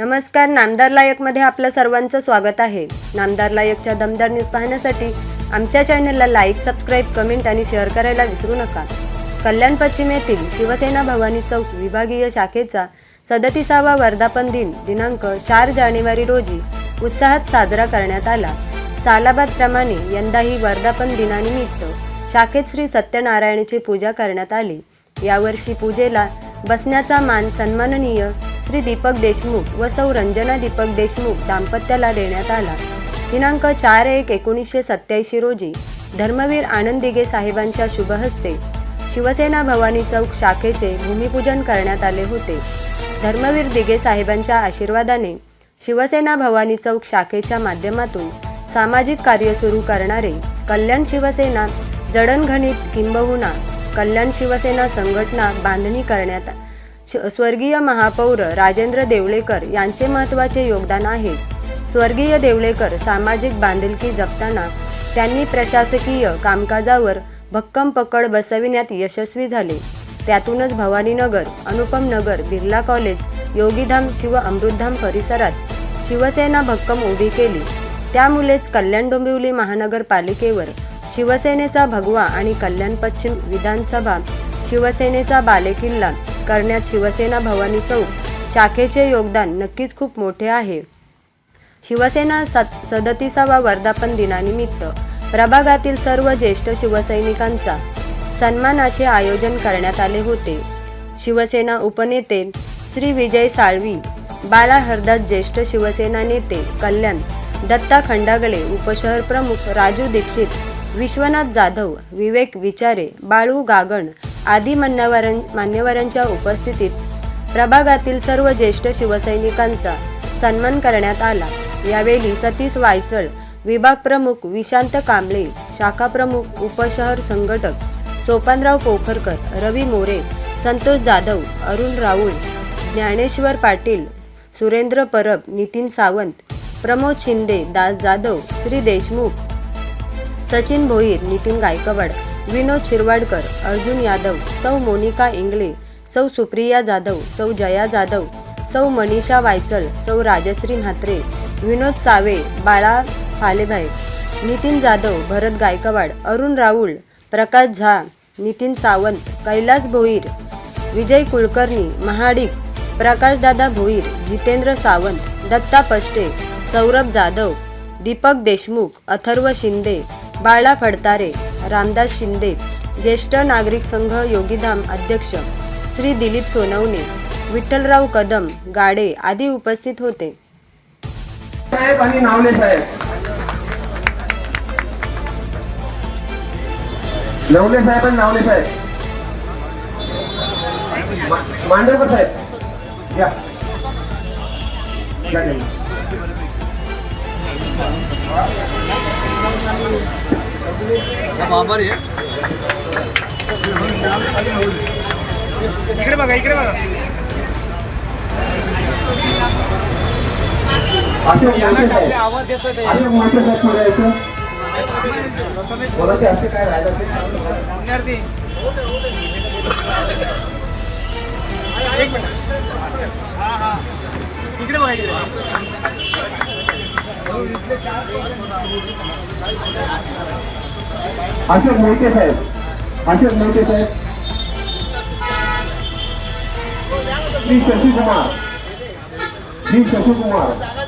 नमस्कार नामदार लायकमध्ये आपलं सर्वांचं स्वागत आहे. नामदार लायकच्या दमदार न्यूज पाहण्यासाठी आमच्या चॅनलला लाईक सबस्क्राईब कमेंट आणि शेअर करायला विसरू नका. कल्याण पश्चिम येथील शिवसेना भवानी चौक विभागीय शाखेचा सदतीसावा वर्धापन दिन दिनांक चार जानेवारी रोजी उत्साहात साजरा करण्यात आला. सालाबादप्रमाणे यंदाही वर्धापन दिनानिमित्त शाखेत श्री सत्यनारायणाची पूजा करण्यात आली. यावर्षी पूजेला बसण्याचा मान सन्माननीय श्री दीपक देशमुख व सौ रंजना दीपक देशमुख दाम्पत्याला देण्यात आला. दिनांक चार एक एकोणीसशे सत्याऐंशी रोजी धर्मवीर आनंद दिघे साहेबांच्या शुभहस्ते शिवसेना भवानी चौक शाखेचे भूमिपूजन करण्यात आले होते. धर्मवीर दिघे साहेबांच्या आशीर्वादाने शिवसेना भवानी चौक शाखेच्या माध्यमातून सामाजिक कार्य सुरू करणारे कल्याण शिवसेना जडणघणीत किंबहुना कल्याण शिवसेना संघटना बांधणी करण्यात श- स्वर्गीय महापौर राजेंद्र देवळेकर यांचे महत्त्वाचे योगदान आहे. स्वर्गीय देवळेकर सामाजिक बांधिलकी जपताना त्यांनी प्रशासकीय कामकाजावर भक्कम पकड बसविण्यात यशस्वी झाले. त्यातूनच भवानीनगर अनुपम नगर बिर्ला कॉलेज योगीधाम शिव अमृतधाम परिसरात शिवसेना भक्कम उभी केली. त्यामुळेच कल्याण डोंबिवली महानगरपालिकेवर शिवसेनेचा भगवा आणि कल्याण पश्चिम विधानसभा शिवसेनेचा बालेकिल्ला करण्यात शिवसेना भवानी चौक शाखेचे योगदान नक्कीच खूप मोठे आहे. शिवसेना सत सदतीसावा वर्धापन दिनानिमित्त प्रभागातील सर्व ज्येष्ठ शिवसैनिकांचा सन्मानाचे आयोजन करण्यात आले होते. शिवसेना उपनेते श्री विजय साळवी बाळा हरदास ज्येष्ठ शिवसेना नेते कल्याण दत्ता खंडागळे उपशहर प्रमुख राजू दीक्षित विश्वनाथ जाधव विवेक विचारे बाळू गागण आदी मान्यवरां मान्यवरांच्या उपस्थितीत प्रभागातील सर्व ज्येष्ठ शिवसैनिकांचा सन्मान करण्यात आला. यावेळी सतीश वायचळ विभाग प्रमुख विशांत कांबळे शाखा प्रमुख उपशहर संघटक सोपानराव पोखरकर रवी मोरे संतोष जाधव अरुण राऊळ ज्ञानेश्वर पाटील सुरेंद्र परब नितीन सावंत प्रमोद शिंदे दास जाधव श्री देशमुख सचिन भोईर नितीन गायकवाड विनोद शिरवाडकर अर्जुन यादव सौ मोनिका इंगले सौ सुप्रिया जाधव सौ जया जाधव सौ मनीषा वायचळ सौ राजश्री म्हात्रे विनोद सावे बाळा फालेभाई नितीन जाधव भरत गायकवाड अरुण राऊळ प्रकाश झा नितीन सावंत कैलास भोईर विजय कुलकर्णी महाडिक प्रकाशदादा भोईर जितेंद्र सावंत दत्ता पष्टे सौरभ जाधव दीपक देशमुख अथर्व शिंदे बाळा फडतारे रामदास शिंदे ज्येष्ठ नागरिक संघ योगीधाम अध्यक्ष श्री दिलीप सोनवणे विठ्ठलराव कदम गाडे आदी उपस्थित होते. साहेब आणि नावले साहेब. नवले साहेब आणि नावले साहेब. साहेब. या. बाबर हाँ, आहे हाँ। इकडे बघा इकडे बघा। आवाज़ एक मिनिट हाँ हाँ अशोक मोहिते साहेब. अशोक मोहिते साहेब. श्री शशिकुमार. श्री शशिकुमार.